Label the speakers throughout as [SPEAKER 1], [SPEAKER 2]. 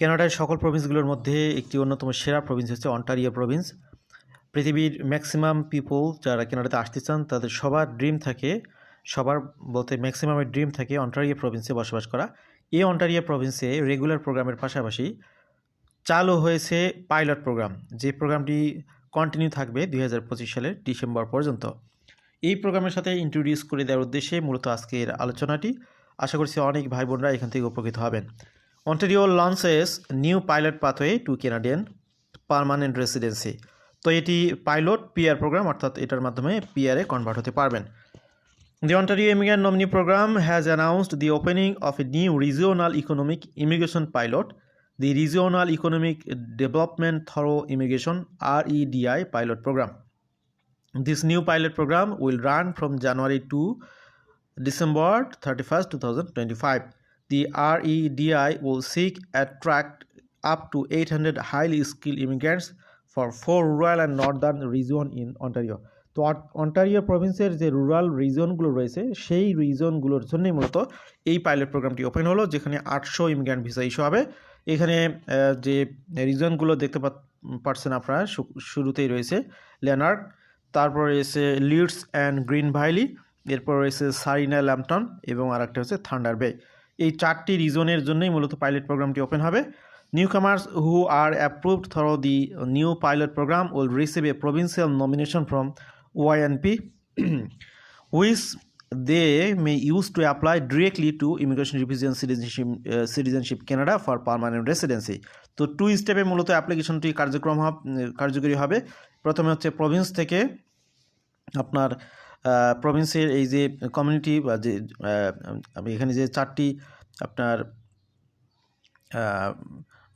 [SPEAKER 1] কানাডার সকল প্রভিন্সগুলোর মধ্যে একটি অন্যতম সেরা প্রভিন্স হচ্ছে অন্টারিও প্রভিন্স পৃথিবীর ম্যাক্সিমাম পিপল যারা কানাডাতে আসতে চান, তাদের সবার ড্রিম থাকে, সবার বলতে ম্যাক্সিমামের ড্রিম থাকে অন্টারিও প্রভিন্সে বসবাস করা। এই অন্টারিও প্রভিন্সে রেগুলার প্রোগ্রামের পাশাপাশি চালু হয়েছে পাইলট প্রোগ্রাম যে প্রোগ্রামটি কন্টিনিউ থাকবে দুই হাজার পঁচিশ সালের ডিসেম্বর পর্যন্ত। এই প্রোগ্রামের সাথে ইন্ট্রোডিউস করে দেওয়ার উদ্দেশ্যে মূলত আজকের আলোচনাটি। আশা করছি অনেক ভাই বোনরা এখান থেকে উপকৃত হবেন। Ontario launches new pilot pathway to Canadian permanent residency তো এটি পাইলট পিআর প্রোগ্রাম অর্থাৎ এটার মাধ্যমে পিআরে কনভার্ট হতে পারবেন। The Ontario immigrant nominee program has announced the opening of a new regional economic immigration pilot the regional economic development through immigration R EDI pilot program this new pilot program will run from January to December thirty first two thousand twenty five The REDI will seek attract up to 800 highly skilled immigrants for four rural and northern region in Ontario. তো Ontario প্রভিন্সের যে rural রিজনগুলো রয়েছে, সেই রিজনগুলোর জন্যই মূলত এই pilot প্রোগ্রামটি open হলো, যেখানে আটশো ইমিগ্রান্ট ভিসা ইস্যু হবে এখানে যে রিজনগুলো দেখতে পা- পাচ্ছেন আপনারা শুরুতেই রয়েছে লেনার্ড তারপর রয়েছে লিডস অ্যান্ড গ্রিন ভ্যালি এরপর রয়েছে সারিনা ল্যাম্পটন এবং আরেকটা হচ্ছে থান্ডার বে এই চারটি রিজনের জন্যই মূলত পাইলট প্রোগ্রামটি ওপেন হবে। Newcomers who are approved through the new pilot program will receive a provincial nomination from YNP which they may use to apply directly to immigration revision citizenship citizenship Canada for permanent residency তো two স্টেপে মূলত অ্যাপ্লিকেশনটি কার্যক্রম কার্যকরী হবে। প্রথমে হচ্ছে Province থেকে আপনার প্রভিন্সের এই যে কমিউনিটি বা যে আমি এখানে যে চারটি আপনার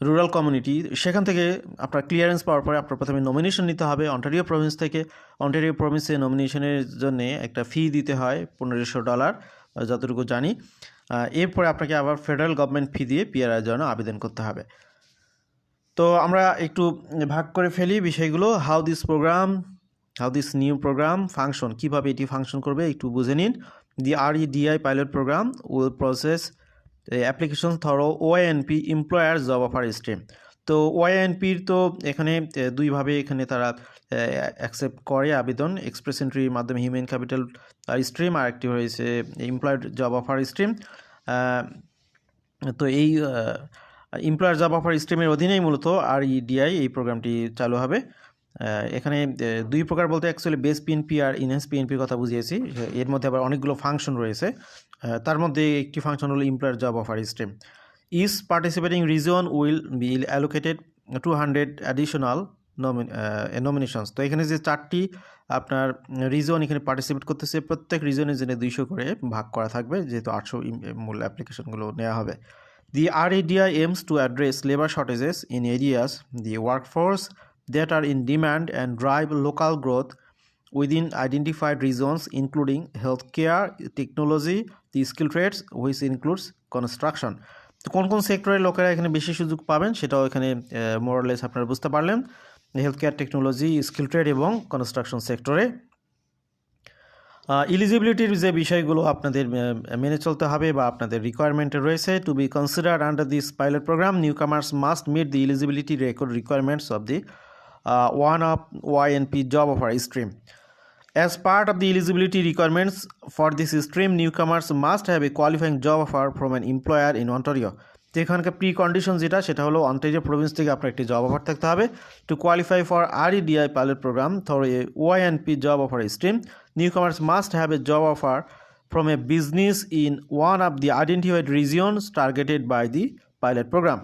[SPEAKER 1] রুরাল কমিউনিটি সেখান থেকে আপনার ক্লিয়ারেন্স পাওয়ার পরে আপনার প্রথমে নমিনেশন নিতে হবে অন্টারিও প্রভিন্স থেকে। অন্টারিও প্রভিন্সে নমিনেশনের জন্য একটা ফি দিতে হয়, পনেরোশো ডলার যতটুকু জানি। এরপরে আপনাকে আবার ফেডারেল গভর্নমেন্ট ফি দিয়ে পিআরের জন্য আবেদন করতে হবে। তো আমরা একটু ভাগ করে ফেলি বিষয়গুলো। How this program how this new program function কীভাবে এটি ফাংশন করবে, একটু বুঝে নিন। The R DI pilot program will process application through OINP employer job offer stream তো ওআইএনপির তো এখানে দুইভাবে এখানে তারা অ্যাকসেপ্ট করে আবেদন। এক্সপ্রেস এন্ট্রির মাধ্যমে হিউম্যান ক্যাপিটাল স্ট্রিম আর একটি রয়েছে এমপ্লয়েড জব অফার স্ট্রিম তো এই এমপ্লয়ার জব অফার স্ট্রিমের অধীনেই মূলত আর ইডিআই এই প্রোগ্রামটি চালু হবে। এখানে দুই প্রকার বলতে অ্যাকচুয়ালি বেস পিএনপি আর ইনহেন্স পিএনপির কথা বুঝিয়েছি। এর মধ্যে আবার অনেকগুলো ফাংশন রয়েছে। তার মধ্যে একটি ফাংশন হলো employer job offer stream is participating region will be allocated to hundred additional nominations তো এখানে যে চারটি আপনার রিজন এখানে পার্টিসিপেট করতেছে, প্রত্যেক রিজনের জন্য দুইশো করে ভাগ করা থাকবে, যেহেতু আটশো মূল অ্যাপ্লিকেশনগুলো নেওয়া হবে। The RADI aims to address labor shortages in areas the workforce that are in demand and drive local growth within identified regions including healthcare, technology, the skill trades which includes construction. তো কোন কোন সেক্টরের লোকেরা এখানে বেশি সুযোগ পাবেন সেটাও এখানে মোরালেস আপনারা বুঝতে পারলেন health care technology skill trade এবং কনস্ট্রাকশন সেক্টরে ইলিজিবিলিটির যে বিষয়গুলো আপনাদের মেনে চলতে হবে বা আপনাদের রিকোয়ারমেন্টে রয়েছে to be consider under this pilot program newcomers must meet the eligibility record requirements of the Y N P job offer stream As part of the eligibility requirements for this stream, newcomers must have a qualifying job offer from an employer in Ontario. তো এখানকার pre condition যেটা সেটা হলো Ontario province থেকে আপনার একটি job offer থাকতে হবে। To qualify for R EDI pilot program through a Y N P job offer stream newcomers must have a job offer from a business in one of the identified regions targeted by the pilot program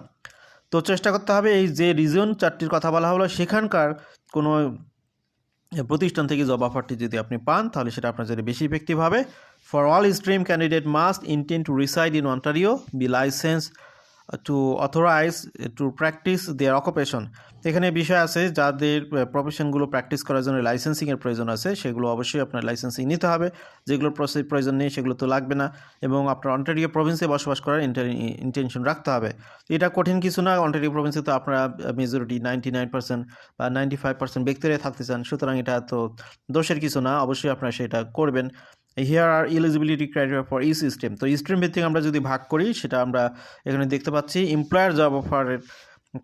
[SPEAKER 1] তো চেষ্টা করতে হবে এই যে reason চারটির কথা বলা হলো, সেখানকার কোনো প্রতিষ্ঠান থেকে জব অফারটি যদি আপনি পান, তাহলে সেটা আপনার জন্য বেশি ইফেক্টিভ হবে। For all stream candidate must intent to reside in Ontario be license to authorise to practise their occupation এখানে বিষয় আছে, যাদের প্রফেশনগুলো প্র্যাকটিস করার জন্য লাইসেন্সিংয়ের প্রয়োজন আছে, সেগুলো অবশ্যই আপনার লাইসেন্সিং নিতে হবে। যেগুলোর প্রয়োজন নেই, সেগুলো তো লাগবে না। এবং আপনার অন্টারিও প্রভিন্সে বসবাস করার ইন্টেনশন রাখতে হবে। এটা কঠিন কিছু না অন্টারিও প্রভিন্সে তো আপনারা মেজরিটি নাইনটি নাইন পার্সেন্ট বা নাইনটি ফাইভ পার্সেন্ট ব্যক্তিরাই থাকতে চান। সুতরাং এটা তো দোষের কিছু না, অবশ্যই আপনারা সেটা করবেন। Here are eligibility criteria for E system তো স্ট্রিম ভিত্তিক আমরা যদি ভাগ করি, সেটা আমরা এখানে দেখতে পাচ্ছি এমপ্লয়ার জব অফারের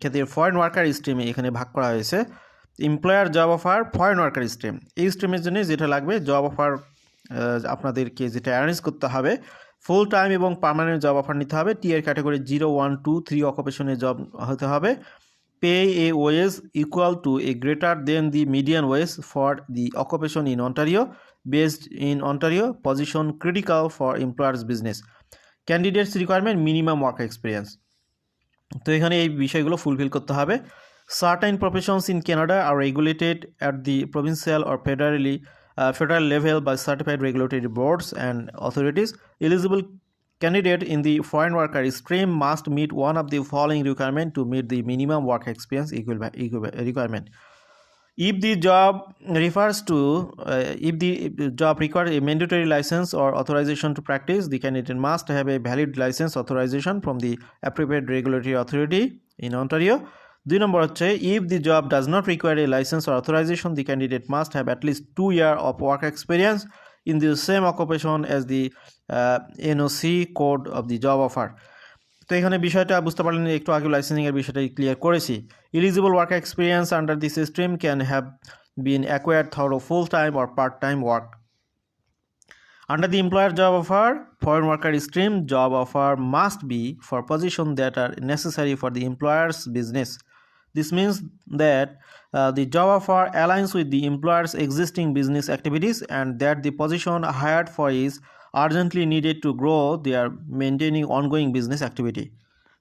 [SPEAKER 1] ক্ষেত্রে ফরেন ওয়ার্কার স্ট্রিমে এখানে ভাগ করা হয়েছে। Employer job offer foreign worker stream এই স্ট্রিমের জন্য যেটা লাগবে জব অফার আপনাদেরকে যেটা অ্যারেঞ্জ করতে হবে ফুল টাইম এবং পার্মানেন্ট জব অফার নিতে হবে। Tier category zero one two three অকুপেশনে job হতে হবে। Pay a wage equal to a greater than the median wage for the occupation in Ontario based in Ontario position critical for employers business candidates requirement minimum work experience তো এখানে এই বিষয়গুলো fulfil করতে হবে। Certain professions in Canada are regulated at the provincial or federally federal level level certified certified boards and authorities eligible candidate in the foreign worker stream must meet one of the following requirement to meet the minimum work experience equiva- requirement if the job refers to uh, if the job requires a mandatory license or authorization to practice the candidate must have a valid license authorization from the appropriate regulatory authority in ontario দুই নম্বর হচ্ছে the job does not require a licence or authorisation the candidate must have at least two year of work experience in the same occupation as the NOC code of the job offer তো এখানে বিষয়টা বুঝতে পারলেন একটু আগে লাইসেন্সিংয়ের বিষয়টা clear করেছি। Eligible work experience under this stream can have been acquired through full time or part time work Under the employer job offer, foreign worker stream job offer must be for positions that are necessary for the employer's business. This means that uh, the job offer aligns with the employer's existing business activities and that the position hired for is urgently needed to grow their maintaining ongoing business activity.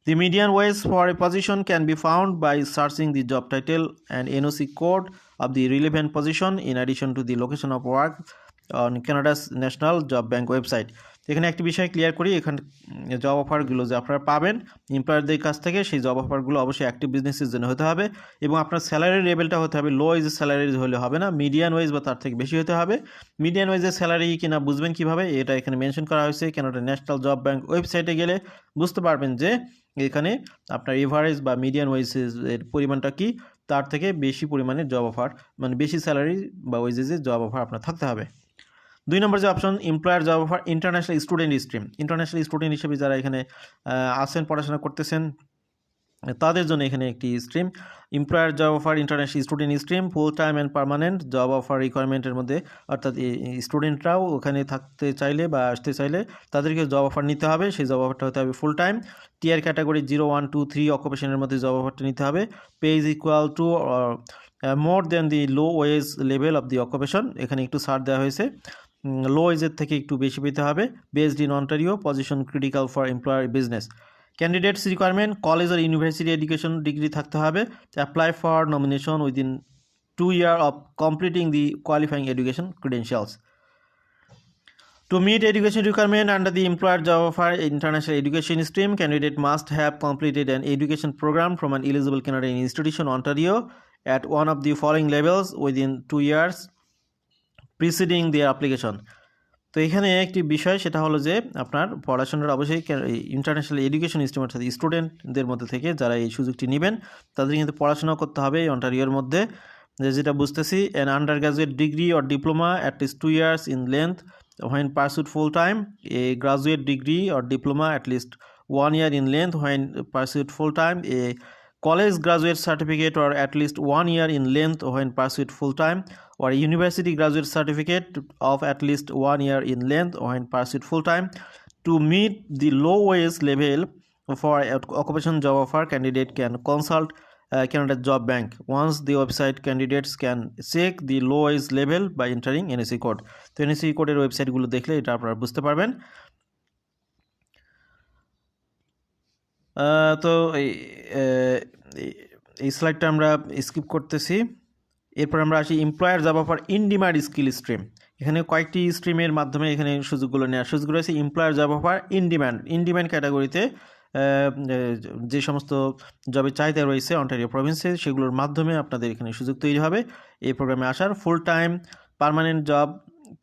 [SPEAKER 1] The median wage for a position can be found by searching the job title and NOC code of the relevant position in addition to the location of work on Canada's National Job Bank website. এখানে একটি বিষয় clear করি, এখানে job অফারগুলো যে আপনারা পাবেন এমপ্লয়ারদের কাছ থেকে সেই জব অফারগুলো অবশ্যই অ্যাক্টিভ বিজনেসের জন্য হতে হবে এবং আপনার স্যালারি লেভেলটা হতে হবে লো ওয়েজের স্যালারি হলে হবে না মিডিয়ান ওয়েজ বা তার থেকে বেশি হতে হবে। মিডিয়ান ওয়েজের স্যালারি কিনা বুঝবেন কীভাবে, এটা এখানে মেনশন করা হয়েছে কেন এটা ন্যাশনাল জব ব্যাংক ওয়েবসাইটে গেলে বুঝতে পারবেন যে এখানে আপনার এভারেজ বা মিডিয়ান ওয়েজের পরিমাণটা কি, তার থেকে বেশি পরিমাণে জব অফার মানে বেশি স্যালারি বা ওয়েজেসের জব অফার আপনার থাকতে হবে। দুই নম্বর যে option employer job offer international student stream international student হিসেবে যারা এখানে আসেন পড়াশোনা করতেছেন, তাদের জন্য এখানে একটি stream employer job offer international student stream full time and permanent job offer রিকোয়ারমেন্টের মধ্যে, অর্থাৎ স্টুডেন্টরাও ওখানে থাকতে চাইলে বা আসতে চাইলে তাদেরকে জব অফার নিতে হবে। সেই জব অফারটা হতে হবে full time tier category zero one two three অকুপেশনের মধ্যে জব অফারটা নিতে হবে। Pay is equal to more than the low wage level of the occupation এখানে একটু ছাড় দেওয়া হয়েছে। লো এজের থেকে একটু বেশি পেতে হবে based in Ontario position critical for employer business candidates requirement college R university education degree থাকতে হবে apply for nomination within two year of completing the qualifying education credentials to meet education requirement under the employer job offer international education stream candidate must have completed an education program from an eligible Canadian institution Ontario at one of the following levels within two years preceding দেওয়া application তো এখানে একটি বিষয়, সেটা হলো যে আপনার পড়াশোনার অবশ্যই ইন্টারন্যাশনাল এডুকেশন সিস্টেম অর্থাৎ স্টুডেন্টদের মধ্যে থেকে যারা এই সুযোগটি নেবেন, তাদের কিন্তু পড়াশোনা করতে হবে এই অন্টার অন্টারিওর মধ্যে। যেটা বুঝতেছি an undergraduate degree or diploma at least two years in length when pursued full time a graduate degree or diploma at least one year in length when pursued full time a college graduate certificate or at least one year in length when pursued full time or a university graduate certificate of at least one year in length when pursued full time to meet the low wage level for occupation job offer candidate can consult uh, Canada Job Bank. Once the website candidates can check the low wage level by entering NSC code. তো NSC কোডের ওয়েবসাইটগুলো দেখলে এটা আপনারা বুঝতে পারবেন তো এই স্লাইডটা আমরা স্কিপ করতেছি এরপর আমরা আসি employer job offer in demand skill stream এখানে কয়েকটি স্ট্রিমের মাধ্যমে এখানে সুযোগগুলো নেওয়ার সুযোগগুলো আছে employer job offer in demand in demand ক্যাটাগরিতে যে সমস্ত জবের চাহিদা রয়েছে অন্টারিও প্রভিন্সে সেগুলোর মাধ্যমে আপনাদের এখানে সুযোগ তৈরি হবে। এই প্রোগ্রামে আসার ফুল টাইম পারমানেন্ট জব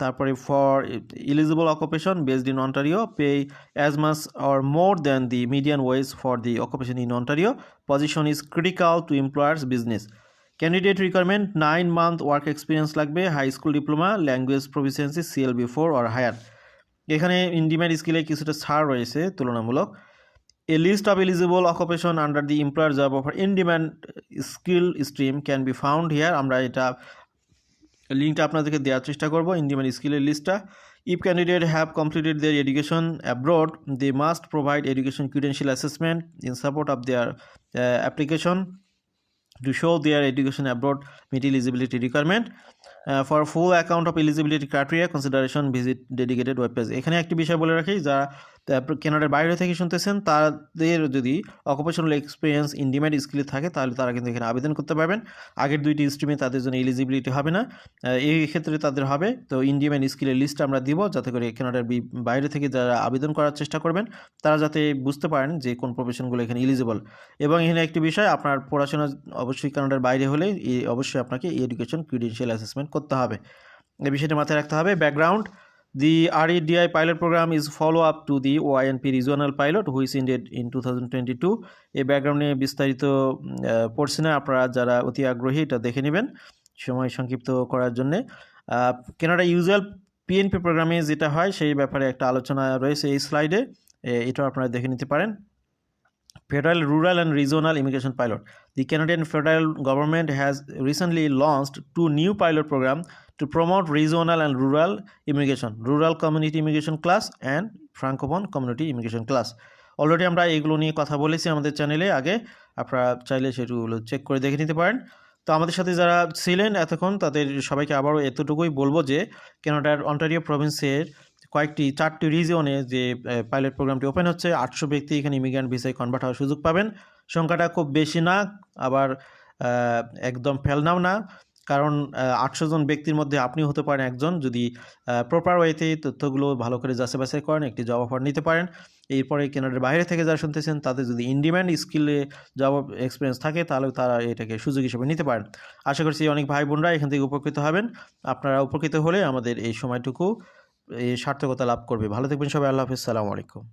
[SPEAKER 1] তারপরে for eligible occupation based in Ontario pay as much or more than the median wage for the occupation in Ontario position is critical to employers business candidate requirement nine month work experience লাগবে high school diploma language proficiency CLB four or higher এখানে in demand স্কিলে কিছুটা ছাড় রয়েছে তুলনামূলক। A list of eligible occupation under the employer job offer in demand skill stream can be found here আমরা এটা লিঙ্কটা আপনাদেরকে দেওয়ার চেষ্টা করব ইন ডিম্যান্ড স্কিলের লিস্টটা if candidate have completed their education abroad they must provide education credential assessment in support of their application to show their education abroad meet eligibility requirement Uh, for account of eligibility eligibility criteria visit dedicated web page এখানে একটি বিষয় বলে রাখি যারা কেনাডার বাইরে থেকে শুনতেছেন তাদের যদি অকুপেশনাল এক্সপিরিয়েন্স ইন স্কিলে থাকে তাহলে তারা কিন্তু এখানে আবেদন করতে পারবেন। আগের দুইটি স্ট্রিমে তাদের জন্য এলিজিবিলিটি হবে না। এই ক্ষেত্রে তাদের হবে। তো ইন স্কিলের লিস্ট আমরা দিব যাতে করে কেনাডার বাইরে থেকে যারা আবেদন করার চেষ্টা করবেন তারা যাতে বুঝতে পারেন যে কোন প্রফেশনগুলো এখানে এলিজিবল এবং এখানে একটি বিষয় আপনার পড়াশোনা অবশ্যই কানাডার বাইরে হলে অবশ্যই আপনাকে এডুকেশন ক্রিডেন্সিয়াল অ্যাসেসমেন্ট করতে হবে। এই বিষয়টা মাথায় রাখতে হবে। Background the REDI pilot program is follow up to the OINP regional pilot which indeed in to এই ব্যাকগ্রাউন্ড নিয়ে বিস্তারিত পড়ছি না। আপনারা যারা অতি আগ্রহী এটা দেখে নেবেন সময় সংক্ষিপ্ত করার জন্যে। কেনাডা ইউজুয়াল পিএনপি প্রোগ্রামে যেটা হয় সেই ব্যাপারে একটা আলোচনা রয়েছে এই স্লাইডে এটাও আপনারা দেখে নিতে পারেন। Federal rural and regional immigration pilot the Canadian federal government has recently launched two new pilot program to promote regional and rural immigration rural community immigration class and francophone community immigration class already আমরা এইগুলো নিয়ে কথা বলেছি আমাদের চ্যানেলে আগে আপনারা চাইলে সেটুগুলো চেক করে দেখে নিতে পারেন। তো আমাদের সাথে যারা ছিলেন এতক্ষণ, তাদের সবাইকে আবারও এতটুকুই বলব যে কেনাডার অন্টারিও প্রভিন্সের কয়েকটি, চারটি রিজিয়নে যে পাইলট প্রোগ্রামটি ওপেন হচ্ছে, আটশো ব্যক্তি এখানে ইমিগ্রেন্ট ভিসায় কনভার্ট হওয়ার সুযোগ পাবেন। সংখ্যাটা খুব বেশি না, আবার একদম ফেলনাও না, কারণ আটশো জন ব্যক্তির মধ্যে আপনি হতে পারেন একজন। যদি প্রপার ওয়েতে তথ্যগুলো ভালো করে যাচাই বাছাই করেন, একটি জব অফার নিতে পারেন। এরপরে কেনাডার বাইরে থেকে যারা শুনতেছেন, তাদের যদি ইনডিম্যান্ড স্কিলে জব এক্সপিরিয়েন্স থাকে, তাহলে তারা এটাকে সুযোগ হিসেবে নিতে পারেন। আশা করছি অনেক ভাই বোনরা এখান থেকে উপকৃত হবেন। আপনারা উপকৃত হলে আমাদের এই সময়টুকু সার্থকতা লাভ করবে। ভালো থাকবেন সবাই আল্লাহ হাফিজ সালামু আলাইকুম।